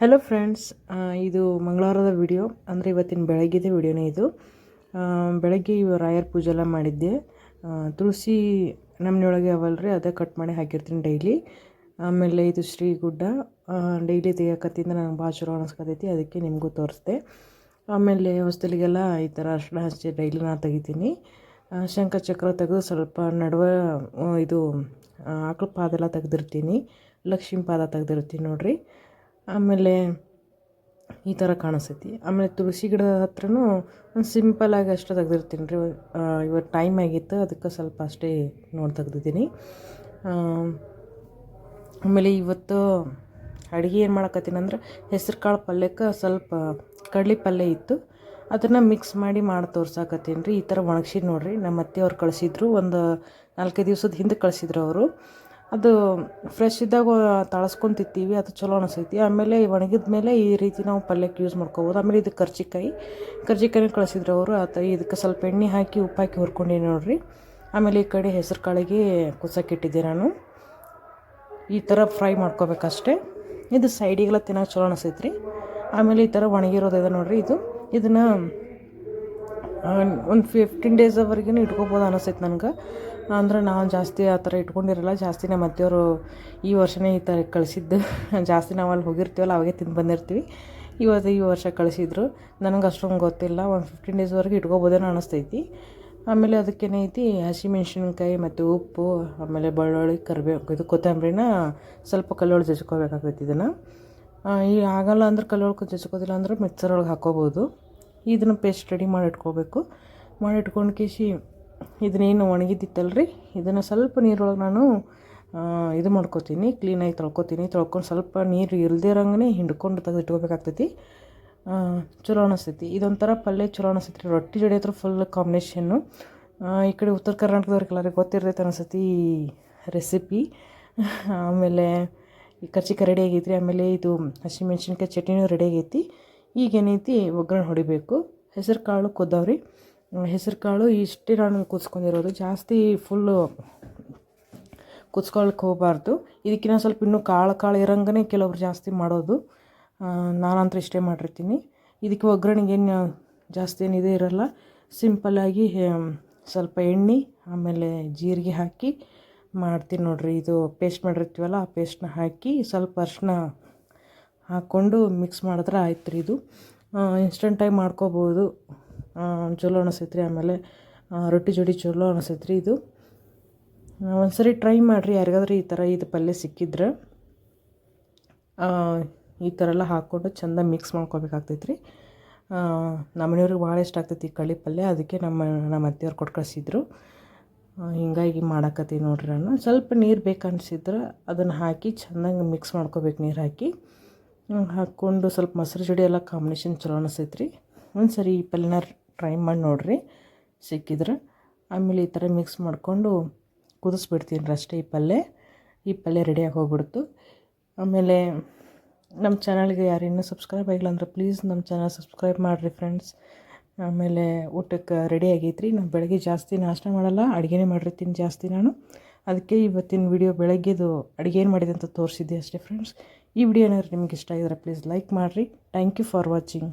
Hello friends ಇದು ಮಂಗಳವಾರದ video ಅಂದರೆ ಇವತ್ತಿನ ಬೆಳಗ್ಗೆದೇ ವಿಡಿಯೋನೇ ಇದು. ಬೆಳಗ್ಗೆ ಇವ ರಾಯರ್ ಪೂಜೆ ಎಲ್ಲ ಮಾಡಿದ್ದೆ. ತುಳಸಿ ನಮ್ಮನೆಯೊಳಗೆ ಅವಲ್ರಿ, ಅದೇ ಕಟ್ ಮಾಡಿ ಹಾಕಿರ್ತೀನಿ ಡೈಲಿ ಆಮೇಲೆ ಇದು ಶ್ರೀ ಗುಡ್ಡ ಡೈಲಿ ತೆಗಿಯಕತ್ತಿಂದ ನನಗೆ ಭಾಳ ಚಲೋ ಅನಿಸ್ಕತೈತಿ, ಅದಕ್ಕೆ ನಿಮಗೂ ತೋರಿಸ್ದೆ. ಆಮೇಲೆ ಹೊಸ್ದಲಿಗೆಲ್ಲ ಈ ಥರ ಅರ್ಶಿಣ ಹಚ್ಚಿ ಡೈಲಿ ನಾನು ತೆಗಿತೀನಿ. ಶಂಕ ಚಕ್ರ ತೆಗೆದು ಸ್ವಲ್ಪ ನಡುವೆ ಇದು ಆಕಳ ಪಾದೆಲ್ಲ ತೆಗೆದಿರ್ತೀನಿ. ಲಕ್ಷ್ಮೀ ಪಾದ ತೆಗೆದಿರ್ತೀನಿ ನೋಡ್ರಿ. ಆಮೇಲೆ ಈ ಥರ ಕಾಣಿಸ್ತೈತಿ. ಆಮೇಲೆ ತುಳಸಿ ಗಿಡದ ಹತ್ರನೂ ಒಂದು ಸಿಂಪಲ್ಲಾಗಿ ಅಷ್ಟೇ ತೆಗೆದಿರ್ತೀನಿ ರೀ. ಇವತ್ತು ಟೈಮ್ ಆಗಿತ್ತು, ಅದಕ್ಕೆ ಸ್ವಲ್ಪ ಅಷ್ಟೇ ನೋಡಿ ತೆಗ್ದಿದ್ದೀನಿ. ಆಮೇಲೆ ಇವತ್ತು ಅಡುಗೆ ಏನು ಮಾಡಕತ್ತೀನಿ ಅಂದ್ರೆ ಹೆಸ್ರು ಕಾಳು ಪಲ್ಯಕ್ಕೆ ಸ್ವಲ್ಪ ಕಡ್ಲೆ ಪಲ್ಯ ಇತ್ತು. ಅದನ್ನು ಮಿಕ್ಸ್ ಮಾಡಿ ಮಾಡಿ ತೋರ್ಸಾಕತ್ತೀನಿ ರೀ. ಈ ಥರ ಒಣಗಿಸಿ ನೋಡಿರಿ. ನಮ್ಮ ಅತ್ತೆಯವ್ರು ಕಳಿಸಿದ್ರು, ಒಂದು ನಾಲ್ಕೈದು ದಿವ್ಸದ ಹಿಂದೆ ಕಳಿಸಿದ್ರು ಅವರು. ಅದು ಫ್ರೆಶ್ ಇದ್ದಾಗ ತಾಳಸ್ಕೊಂಡು ಅದು ಚಲೋ ಅನಿಸೈತಿ. ಆಮೇಲೆ ಒಣಗಿದ ಮೇಲೆ ಈ ರೀತಿ ನಾವು ಪಲ್ಯಕ್ಕೆ ಯೂಸ್ ಮಾಡ್ಕೋಬೋದು. ಆಮೇಲೆ ಇದು ಕರ್ಜಿಕಾಯಿ. ಕರ್ಜಿಕಾಯಿನ ಕಳಿಸಿದ್ರು ಅವರು ಆತ ಇದಕ್ಕೆ ಸ್ವಲ್ಪ ಎಣ್ಣೆ ಹಾಕಿ ಉಪ್ಪು ಹಾಕಿ ಹುರ್ಕೊಂಡೀನಿ ನೋಡಿರಿ. ಆಮೇಲೆ ಈ ಕಡೆ ಹೆಸರು ಕಾಳಿಗೆ ಕುಸಕ್ಕಿಟ್ಟಿದ್ದೆ ನಾನು. ಈ ಥರ ಫ್ರೈ ಮಾಡ್ಕೋಬೇಕಷ್ಟೇ. ಇದು ಸೈಡಿಗೆಲ್ಲ ತಿನ್ನೋಕೆ ಚಲೋ ಅನಿಸ್ತೈತೆ ರೀ ಆಮೇಲೆ ಈ ಥರ ಒಣಗಿರೋದಿದೆ ನೋಡಿರಿ ಇದು. ಇದನ್ನು ಒಂದು ಫಿಫ್ಟೀನ್ ಡೇಸ್ವರೆಗೂ ಇಟ್ಕೋಬೋದು ಅನಿಸ್ತೈತೆ ನನಗೆ. ಅಂದ್ರೆ ನಾವು ಜಾಸ್ತಿ ಆ ಥರ ಇಟ್ಕೊಂಡಿರಲ್ಲ, ಜಾಸ್ತಿ ನಮ್ಮ ಅತ್ತೆಯವರು ಈ ವರ್ಷನೇ ಈ ಥರ ಕಳಿಸಿದ್ದು. ಜಾಸ್ತಿ ನಾವು ಅಲ್ಲಿ ಹೋಗಿರ್ತೀವಲ್ಲ, ಅವಾಗೆ ತಿಂದು ಬಂದಿರ್ತೀವಿ. ಇವತ್ತು ಈ ವರ್ಷ ಕಳಿಸಿದ್ರು. ನನಗೆ ಅಷ್ಟೊಂದು ಗೊತ್ತಿಲ್ಲ, ಒಂದು ಫಿಫ್ಟೀನ್ ಡೇಸ್ವರೆಗೂ ಇಟ್ಕೋಬೋದೇನೋ ಅನಿಸ್ತೈತಿ. ಆಮೇಲೆ ಅದಕ್ಕೇನೈತಿ ಹಸಿಮೆಣ್ಸಿನ್ಕಾಯಿ ಮತ್ತು ಉಪ್ಪು, ಆಮೇಲೆ ಬೆಳ್ಳುಳ್ಳಿ ಕರಿಬೇವು ಇದು ಕೊತ್ತಂಬರಿನ ಸ್ವಲ್ಪ ಕಲ್ಲೊಳಗೆ ಜಜ್ಕೋಬೇಕಾಗೈತಿ ಇದನ್ನು. ಈ ಆಗಲ್ಲ ಅಂದ್ರೆ ಕಲ್ಲೊಳಗೆ ಜಜ್ಕೋದಿಲ್ಲ ಅಂದ್ರೆ ಮಿಕ್ಸರ್ ಒಳಗೆ ಹಾಕೋಬೋದು. ಇದನ್ನು ಪೇಸ್ಟ್ ರೆಡಿ ಮಾಡಿಟ್ಕೋಬೇಕು. ಮಾಡಿಟ್ಕೊಂಡು ಕೇಸಿ ಇದನ್ನೇನು ಒಣಗಿದ್ದಿತ್ತಲ್ರಿ ಇದನ್ನು ಸ್ವಲ್ಪ ನೀರೊಳಗೆ ನಾನು ಇದು ಮಾಡ್ಕೋತೀನಿ ಕ್ಲೀನಾಗಿ ತೊಳ್ಕೊತೀನಿ. ತೊಳ್ಕೊಂಡು ಸ್ವಲ್ಪ ನೀರು ಇಲ್ಲದೇ ಹಿಂಡ್ಕೊಂಡು ತೆಗೆದು ಇಟ್ಕೋಬೇಕಾಗ್ತೈತಿ. ಚಲೋ ಅನಿಸ್ತೈತಿ. ಇದೊಂಥರ ಪಲ್ಯ ಚಲೋ ಅನಿಸ್ತೈತಿ ರೊಟ್ಟಿ ಜೊಡೆ ಹತ್ರ ಫುಲ್ ಕಾಂಬಿನೇಷನ್ನು ಈ ಕಡೆ ಉತ್ತರ ಕರ್ನಾಟಕದವ್ರಿಗೆಲ್ಲರಿಗೆ ಗೊತ್ತಿರ್ತೈತೆ ಅನಿಸ್ತೈತಿ ರೆಸಿಪಿ ಆಮೇಲೆ ಈ ಕರ್ಚಿಕಾಯಿ ರೆಡಿ ಆಗೈತಿ ಆಮೇಲೆ ಇದು ಹಸಿಮೆಣ್ಸಿನ್ಕಾಯಿ ಚಟ್ನಿನೂ ರೆಡಿ ಆಗೈತಿ. ಈಗ ಏನೈತಿ ಒಗ್ಗರಣೆ ಹೊಡಿಬೇಕು. ಹೆಸರು ಕಾಳು ಕುದ್ದವ್ರಿ. ಹೆಸರು ಕಾಳು ಇಷ್ಟೇ ನಾನು ಕುದಿಸ್ಕೊಂಡಿರೋದು ಜಾಸ್ತಿ ಫುಲ್ಲು ಕುದಿಸ್ಕೊಳಕ್ಕೆ ಹೋಗಬಾರ್ದು. ಇದಕ್ಕಿಂತ ಸ್ವಲ್ಪ ಇನ್ನೂ ಕಾಳು ಕಾಳು ಇರಂಗನೇ ಕೆಲವ್ರು ಜಾಸ್ತಿ ಮಾಡೋದು. ನಾನಂತರ ನಾನಂತೂ ಇಷ್ಟೇ ಮಾಡಿರ್ತೀನಿ. ಇದಕ್ಕೆ ಒಗ್ಗರಣೆಗೆ ಏನು ಜಾಸ್ತಿ ಏನಿದೆ ಇರಲ್ಲ. ಸಿಂಪಲ್ಲಾಗಿ ಸ್ವಲ್ಪ ಎಣ್ಣೆ, ಆಮೇಲೆ ಜೀರಿಗೆ ಹಾಕಿ ಮಾಡ್ತೀನಿ ನೋಡಿರಿ. ಇದು ಪೇಸ್ಟ್ ಮಾಡಿರ್ತೀವಲ್ಲ, ಆ ಪೇಸ್ಟ್ನ ಹಾಕಿ ಸ್ವಲ್ಪ ಅರಿಶಿನ ಹಾಕ್ಕೊಂಡು ಮಿಕ್ಸ್ ಮಾಡಿದ್ರೆ ಆಯ್ತು ರೀ ಇದು. ಇನ್ಸ್ಟಂಟಾಗಿ ಮಾಡ್ಕೋಬೋದು. ಚಲೋ ಅನಿಸೈತ್ರಿ ಆಮೇಲೆ ರೊಟ್ಟಿ ಜೋಡಿ ಚಲೋ ಅನಿಸೈತ್ರಿ ಇದು. ಒಂದ್ಸರಿ ಟ್ರೈ ಮಾಡಿರಿ. ಯಾರಿಗಾದ್ರೂ ಈ ಥರ ಇದು ಪಲ್ಯ ಸಿಕ್ಕಿದ್ರೆ ಈ ಥರ ಎಲ್ಲ ಹಾಕ್ಕೊಂಡು ಚೆಂದ ಮಿಕ್ಸ್ ಮಾಡ್ಕೋಬೇಕಾಗ್ತೈತಿ ರೀ ನಮ್ಮ ಮನೆಯವ್ರಿಗೆ ಭಾಳ ಇಷ್ಟ ಆಗ್ತೈತಿ ಈ ಕಳಿ ಪಲ್ಯ. ಅದಕ್ಕೆ ನಮ್ಮ ನಮ್ಮ ಅತ್ತೆಯವ್ರು ಕೊಟ್ಟು ಕಳಿಸಿದ್ರು. ಹಿಂಗಾಗಿ ಮಾಡಾಕತ್ತೀವಿ ನೋಡ್ರಿ ನಾನು. ಸ್ವಲ್ಪ ನೀರು ಬೇಕನ್ನಿಸಿದ್ರೆ ಅದನ್ನು ಹಾಕಿ ಚೆನ್ನಾಗಿ ಮಿಕ್ಸ್ ಮಾಡ್ಕೋಬೇಕು ನೀರು ಹಾಕಿ. ಹಾಕ್ಕೊಂಡು ಸ್ವಲ್ಪ ಮೊಸರು ಜೋಡಿ ಎಲ್ಲ ಕಾಂಬಿನೇಷನ್ ಚಲೋ ಅನಿಸ್ತೈತೆ ರೀ ಒಂದು ಸರಿ ಈ ಪಲ್ಯನ ಟ್ರೈ ಮಾಡಿ ನೋಡಿರಿ, ಸಿಕ್ಕಿದ್ರೆ. ಆಮೇಲೆ ಈ ಥರ ಮಿಕ್ಸ್ ಮಾಡಿಕೊಂಡು ಕುದಿಸ್ಬಿಡ್ತೀನಿ ಅಷ್ಟೇ ಈ ಪಲ್ಯ. ಈ ಪಲ್ಯ ರೆಡಿಯಾಗಿ ಹೋಗ್ಬಿಡ್ತು. ಆಮೇಲೆ ನಮ್ಮ ಚಾನಲ್ಗೆ ಯಾರು ಇನ್ನೂ ಸಬ್ಸ್ಕ್ರೈಬ್ ಆಗಿಲ್ಲ ಅಂದ್ರೆ ಪ್ಲೀಸ್ ನಮ್ಮ ಚಾನಲ್ ಸಬ್ಸ್ಕ್ರೈಬ್ ಮಾಡಿರಿ ಫ್ರೆಂಡ್ಸ್ ಆಮೇಲೆ ಊಟಕ್ಕೆ ರೆಡಿ ಆಗೈತ್ರಿ. ನಾನು ಬೆಳಗ್ಗೆ ಜಾಸ್ತಿ ನಾಷ್ಟ ಮಾಡಲ್ಲ, ಅಡುಗೆನೇ ಮಾಡಿರ್ತೀನಿ ಜಾಸ್ತಿ ನಾನು. ಅದಕ್ಕೆ ಇವತ್ತಿನ ವಿಡಿಯೋ ಬೆಳಗ್ಗೆದು ಅಡುಗೆ ಏನು ಮಾಡಿದೆ ಅಂತ ತೋರಿಸಿದ್ದೆ ಅಷ್ಟೇ ಫ್ರೆಂಡ್ಸ್ ಈ ವಿಡಿಯೋ ಏನಾದ್ರು ನಿಮ್ಗೆ ಇಷ್ಟ ಆಗಿದ್ರೆ ಪ್ಲೀಸ್ ಲೈಕ್ ಮಾಡಿರಿ. Thank you for watching